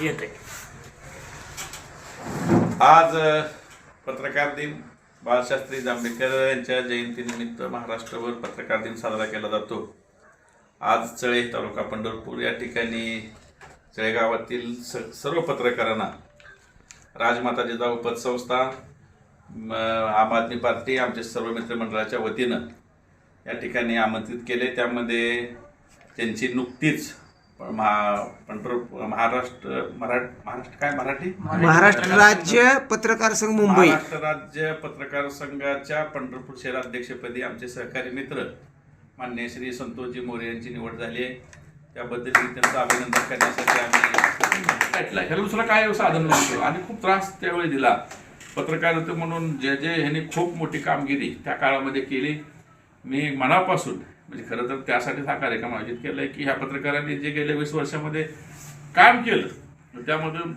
येते. आज पत्रकार दिन. बाळशास्त्री जांभेकर यांच्या जयंतीनिमित्त महाराष्ट्रभर पत्रकार दिन साजरा केला जातो. आज चळे तालुका पंढरपूर या ठिकाणी चळेगावातील स सर्व पत्रकारांना राजमाता जिजाऊ पतसंस्था आम आदमी पार्टी आमच्या सर्व मित्रमंडळाच्या वतीनं या ठिकाणी आमंत्रित केले. त्यामध्ये त्यांची नुकतीच महा महाराष्ट्र मराठ महाराष्ट्र काय? मराठी? महाराष्ट्र राज्य पत्रकार संघ मुंबई. महाराष्ट्र राज्य पत्रकार संघाच्या पंढरपूर शहराध्यक्षपदी आमचे सहकारी मित्र मान्य श्री संतोषजी मोरे यांची निवड झाली आहे. त्याबद्दल मी त्यांचं अभिनंदन करण्यासाठी आम्ही ह्याला दुसरा काय साधन नव्हतं आणि खूप त्रास त्यावेळी दिला. पत्रकारिता म्हणून जे जे ह्यांनी खूप मोठी कामगिरी त्या काळामध्ये केली. मी मनापासून म्हणजे खरं तर त्यासाठीच हा कार्यक्रम आयोजित केला आहे की ह्या पत्रकारांनी जे गेल्या वीस वर्षामध्ये काम केलं त्यामधून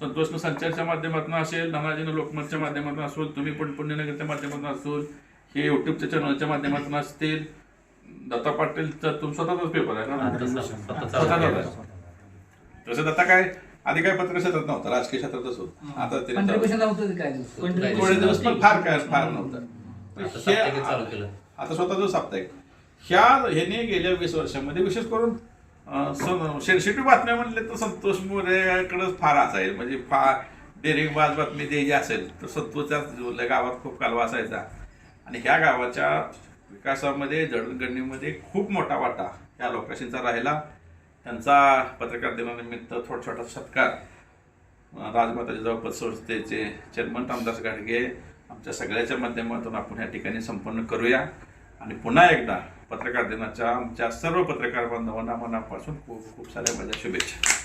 संतोषनं संचारच्या माध्यमातून असेल नानाजीनं लोकमतच्या माध्यमातून असेल तुम्ही पण पुण्यनगरच्या माध्यमातून असेल हे युट्यूबच्या चॅनलच्या माध्यमातून असतील. दत्ता पाटीलचा तुम स्वतःचाच पेपर आहे ना? स्वतःचाच. तसं आता काय? आधी काय पत्र क्षेत्रात नव्हतं राजकीय क्षेत्रातच होतं आता ते दिवस? थोडे दिवस पण फार काय फार नव्हतं. पण आता हे- साप्ताहिक चालू केलं. आता स्वतःच साप्ताहिक. ह्या ह्याने गेल्या वीस वर्षामध्ये विशेष करून सेन्सिटिव्ह बातम्या म्हणले तर संतोष मोरेकडंच फार असायचं म्हणजे फार डेरिंग बाज बातमी द्यायची असेल तर संतोषच्या गावात खूप कालवा असायचा. आणि ह्या गावाच्या विकासामध्ये जडणघडणीमध्ये खूप मोठा वाटा या लोकांशींचा राहिला. त्यांचा पत्रकार दिनानिमित्त थोडा छोटा सत्कार राजमाता जिजाऊ संस्थेचे चेअरमन रामदास गाडगे आमच्या सगळ्याच्या माध्यमातून आपण या ठिकाणी संपन्न करूया. आणि पुन्हा एकदा पत्रकार दिनाच्या आमच्या सर्व पत्रकार बांधवांना मनापासून खूप खूप साऱ्या माझ्या शुभेच्छा.